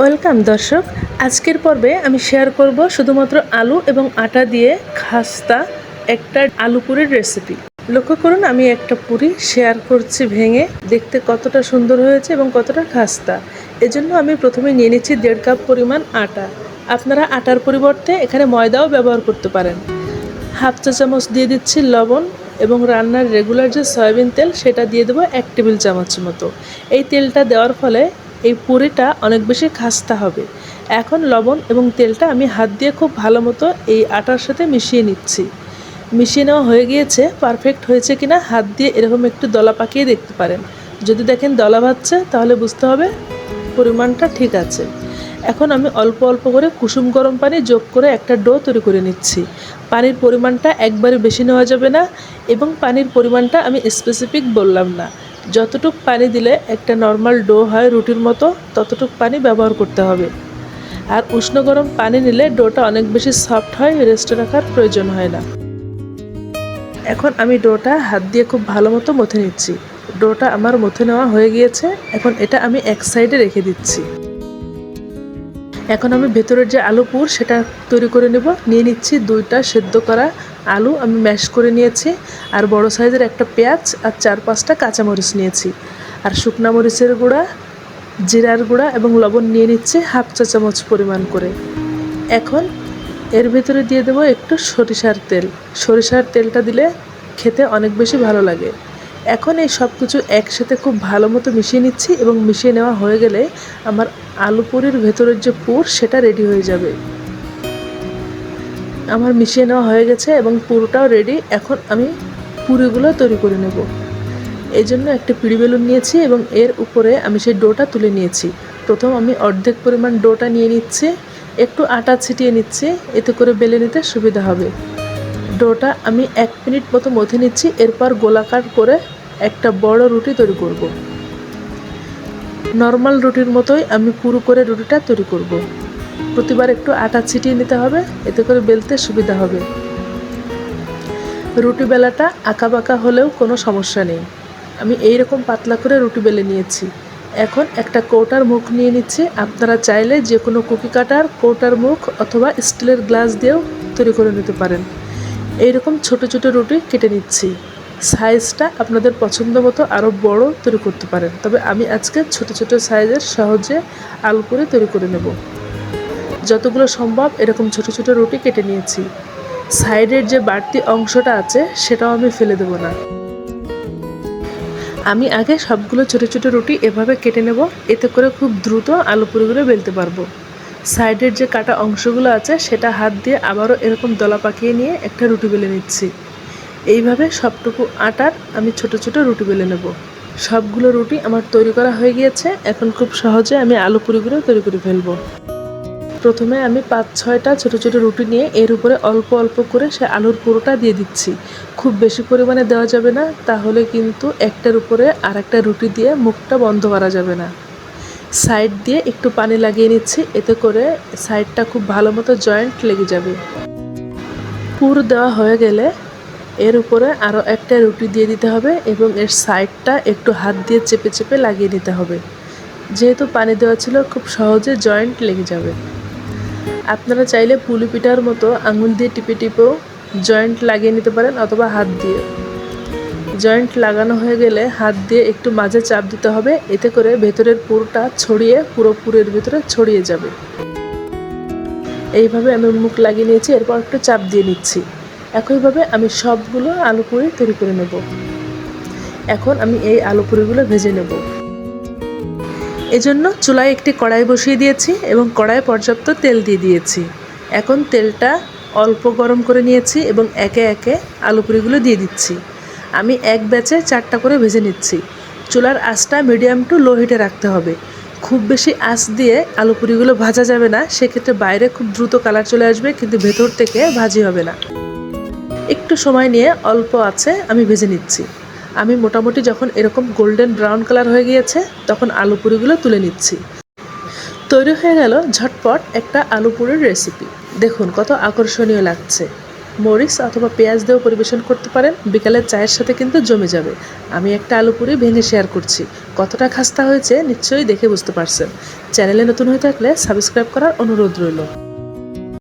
Welcome দর্শক, আজকের পর্বে আমি শেয়ার করব শুধুমাত্র আলু এবং আটা দিয়ে খাস্তা, একটা আলু পুরির রেসিপি লক্ষ্য করুন, আমি একটা পুরি শেয়ার করছি ভেঙে, দেখতে কতটা সুন্দর হয়েছে এবং কতটা খাস্তা। এজন্য আমি প্রথমে নিয়ে নিচ্ছি দেড় কাপ পরিমাণ আটা। আপনারা আটার পরিবর্তে এখানে ময়দাও ব্যবহার করতে পারেন। হাফ চা চামচ দিয়ে দিচ্ছি লবণ এবং রান্নার রেগুলার যে সয়াবিন তেল, সেটা দিয়ে দেবো এক টেবিল চামচ মতো। এই তেলটা দেওয়ার ফলে এই পুরিটা অনেক বেশি খাস্তা হবে। এখন লবণ এবং তেলটা আমি হাত দিয়ে খুব ভালো মতো এই আটার সাথে মিশিয়ে নিচ্ছি। মিশিয়ে নেওয়া হয়ে গিয়েছে পারফেক্ট হয়েছে কিনা হাত দিয়ে এরকম একটু দলা পাকিয়ে দেখতে পারেন। যদি দেখেন দলা ভাচ্ছে তাহলে বুঝতে হবে পরিমাণটা ঠিক আছে। এখন আমি অল্প অল্প করে কুসুম গরম পানি যোগ করে একটা ডো তৈরি করে নিচ্ছি। পানির পরিমাণটা একবারে বেশি নেওয়া যাবে না এবং পানির পরিমাণটা আমি স্পেসিফিক বললাম না। যতটুক পানি দিলে একটা নর্মাল ডো হয় রুটির মতো, ততটুক পানি ব্যবহার করতে হবে। আর উষ্ণ গরম পানি নিলে ডোটা অনেক বেশি সফট হয় রেস্টে রাখার প্রয়োজন হয় না। এখন আমি ডোটা হাত দিয়ে খুব ভালো মতো মথে নিচ্ছি। ডোটা আমার মথে নেওয়া হয়ে গিয়েছে, এখন এটা আমি এক সাইডে রেখে দিচ্ছি। এখন আমি ভেতরের যে আলু পুর সেটা তৈরি করে নেব। নিয়ে নিচ্ছি দুইটা সেদ্ধ করা আলু আমি ম্যাশ করে নিয়েছি, আর বড় সাইজের একটা পেঁয়াজ আর চার পাঁচটা কাঁচামরিচ নিয়েছি। আর শুকনা মরিচের গুঁড়া, জিরার গুঁড়া এবং লবণ নিয়ে নিচ্ছি হাফ চা চামচ পরিমাণ করে। এখন এর ভেতরে দিয়ে দেবো একটু সরিষার তেল। সরিষার তেলটা দিলে খেতে অনেক বেশি ভালো লাগে। এখন এই সব কিছু একসাথে খুব ভালো মতো মিশিয়ে নিচ্ছি এবং মিশিয়ে নেওয়া হয়ে গেলে আমার আলু পুরির ভেতরের যে পুর সেটা রেডি হয়ে যাবে। আমার মিশিয়ে নেওয়া হয়ে গেছে এবং পুরোটাও রেডি এখন আমি পুরিগুলো তৈরি করে নেব এই জন্য একটা পিড়ি বেলুন নিয়েছি এবং এর উপরে আমি সেই ডোটা তুলে নিয়েছি প্রথম আমি অর্ধেক পরিমাণ ডোটা নিয়ে নিচ্ছি, একটু আটা ছিটিয়ে নিচ্ছি, এতে করে বেলে নিতে সুবিধা হবে ডোটা আমি এক মিনিট মতো মথে নিচ্ছি, এরপর গোলাকার করে একটা বড় রুটি তৈরি করব। নর্মাল রুটির মতোই আমি পুরো করে রুটিটা তৈরি করব। প্রতিবার একটু আটা ছিটিয়ে নিতে হবে, এতে করে বেলতে সুবিধা হবে। রুটি বেলাটা আঁকা বাঁকা হলেও কোনো সমস্যা নেই। আমি এই রকম পাতলা করে রুটি বেলে নিয়েছি। এখন একটা কৌটার মুখ নিয়ে নিচ্ছি। আপনারা চাইলে যে কোনো কুকি কাটার, কৌটার মুখ অথবা স্টিলের গ্লাস দিয়েও তৈরি করে নিতে পারেন। এইরকম ছোট ছোট রুটি কেটে নিচ্ছি। সাইজটা আপনাদের পছন্দ মতো আরও বড় তৈরি করতে পারেন। তবে আমি আজকে ছোট ছোট সাইজের সহজে আলু করে তৈরি করে নেব। যতগুলো সম্ভব এরকম ছোট ছোট রুটি কেটে নিয়েছি। সাইডের যে বাড়তি অংশটা আছে, সেটাও আমি ফেলে দেবো না। আমি আগে সবগুলো ছোট ছোট রুটি এভাবে কেটে নেব, এতে করে খুব দ্রুত আলু পুরিগুলো বেলতে পারব। সাইডের যে কাটা অংশগুলো আছে, সেটা হাত দিয়ে আবারও এরকম দলা পাকিয়ে নিয়ে একটা রুটি বেলে নিচ্ছি। এইভাবে সবটুকু আটার আমি ছোট ছোট রুটি বেলে নেব। সবগুলো রুটি আমার তৈরি করা হয়ে গিয়েছে, এখন খুব সহজে আমি আলু পুরিগুলো তৈরি করে ফেলব। প্রথমে আমি পাঁচ, ছয়টা ছোট ছোট রুটি নিয়ে এর উপরে অল্প অল্প করে সে আলুর পুরোটা দিয়ে দিচ্ছি। খুব বেশি পরিমাণে দেওয়া যাবে না, তাহলে কিন্তু একটার উপরে আর একটা রুটি দিয়ে মুখটা বন্ধ করা যাবে না। সাইড দিয়ে একটু পানি লাগিয়ে নিচ্ছি, এতে করে সাইডটা খুব ভালো মতো জয়েন্ট লেগে যাবে। পুর দেওয়া হয়ে গেলে এর উপরে আরও একটা রুটি দিয়ে দিতে হবে এবং এর সাইডটা একটু হাত দিয়ে চেপে চেপে লাগিয়ে নিতে হবে। যেহেতু পানি দেওয়া ছিল, খুব সহজে জয়েন্ট লেগে যাবে। আপনারা চাইলে পুলি পিঠার মতো আঙুল দিয়ে টিপে টিপেও জয়েন্ট লাগিয়ে নিতে পারেন অথবা হাত দিয়ে। জয়েন্ট লাগানো হয়ে গেলে হাত দিয়ে একটু মাঝে চাপ দিতে হবে, এতে করে ভেতরের পুরটা ছড়িয়ে পুরো পুরের ভেতরে ছড়িয়ে যাবে। এইভাবে আমি মুখ লাগিয়ে নিয়েছি, এরপর একটু চাপ দিয়ে নিচ্ছি। একইভাবে আমি সবগুলো আলু পুরি তৈরি করে নেব। এখন আমি এই আলু পুরিগুলো ভেজে নেব। এজন্য চুলায় একটি কড়াই বসিয়ে দিয়েছি এবং কড়াইয়ে পর্যাপ্ত তেল দিয়ে দিয়েছি। এখন তেলটা অল্প গরম করে নিয়েছি এবং একে একে আলু পুরিগুলো দিয়ে দিচ্ছি। আমি এক ব্যাচে চারটা করে ভেজে নিচ্ছি। চুলার আঁচটা মিডিয়াম টু লো হিটে রাখতে হবে। খুব বেশি আঁচ দিয়ে আলু পুরিগুলো ভাজা যাবে না, সেক্ষেত্রে বাইরে খুব দ্রুত কালার চলে আসবে, কিন্তু ভেতর থেকে ভাজি হবে না। একটু সময় নিয়ে অল্প আছে আমি ভেজে নিচ্ছি। আমি মোটামুটি যখন এরকম গোল্ডেন ব্রাউন কালার হয়ে গিয়েছে, তখন আলু পুরিগুলো তুলে নিচ্ছি। তৈরি হয়ে গেল ঝটপট একটা আলু পুরির রেসিপি দেখুন কত আকর্ষণীয় লাগছে। মরিচ অথবা পেঁয়াজ দিয়েও পরিবেশন করতে পারেন। বিকালের চায়ের সাথে কিন্তু জমে যাবে। আমি একটা আলু পুরি ভেঙে শেয়ার করছি। কতটা খাস্তা হয়েছে নিশ্চয়ই দেখে বুঝতে পারছেন। চ্যানেলে নতুন হয়ে থাকলে সাবস্ক্রাইব করার অনুরোধ রইল।